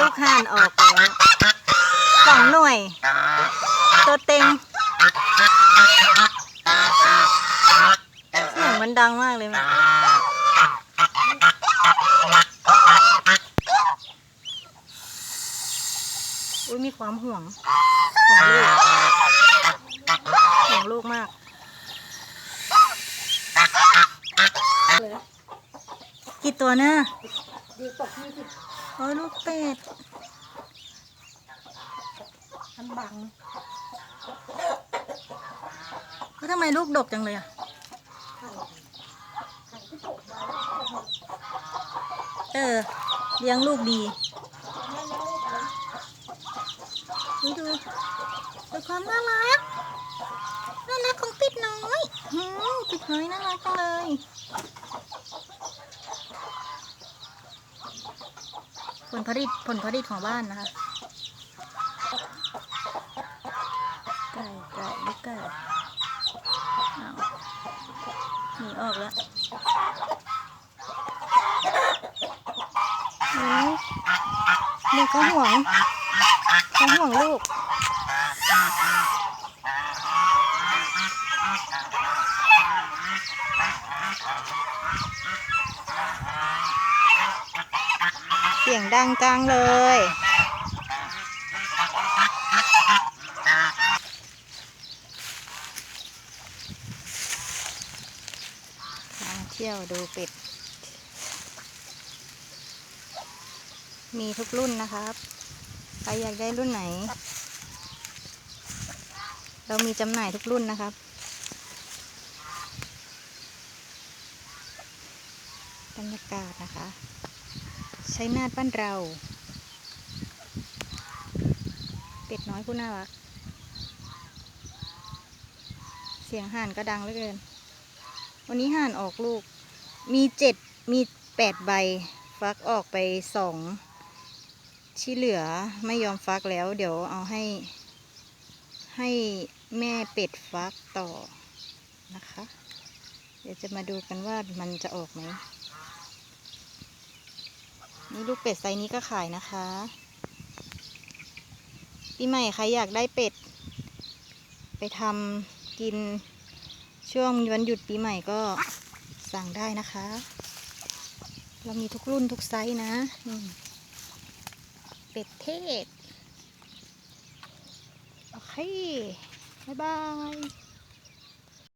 ลูกห่านออกแล้วสองหน่วย ตัวเต็งเสียงมันดังมากเลยแม่อุ้ยมีความห่วงของลูกห่วงลูกมากกี่ตัวนะ โอ้ยลูกเป็ดมันบังแล้วทำไมลูกดกจังเลยอะเออเลี้ยงลูกดี ดูดูดูความน่ารักน่ารักของปิดน้อยหืมปิดน้อยน่ารักจังเลย ผลผลิตผลผลิตของบ้านนะคะ ไก่ไก่ลูกไก่เอาหนีออกแล้วโอ้ยลูกเขาห่วงเขาห่วงลูกเสียงดังจังเลย มาเที่ยวดูเป็ด มีทุกรุ่นนะครับ ใครอยากได้รุ่นไหน เรามีจำหน่ายทุกรุ่นนะครับบรรยากาศนะคะ ช้นาดบ้านเรา เป็ดน้อยผู้น่ารัก เสียงห่านก็ดังเหลือเกิน วันนี้ห่านออกลูก มีเจ็ดมีแปดใบ ฟักออกไปสองที่เหลือไม่ยอมฟักแล้ว เดี๋ยวเอาให้ ให้แม่เป็ดฟักต่อนะคะ เดี๋ยวจะมาดูกันว่ามันจะออกไหม นี่ลูกเป็ดไซส์นี้ก็ขายนะคะปีใหม่ใครอยากได้เป็ด ไปทำกินช่วงวันหยุดปีใหม่ก็สั่งได้นะคะ เรามีทุกรุ่นทุกไซส์นะ เป็ดเทศ โอเค บ๊ายบาย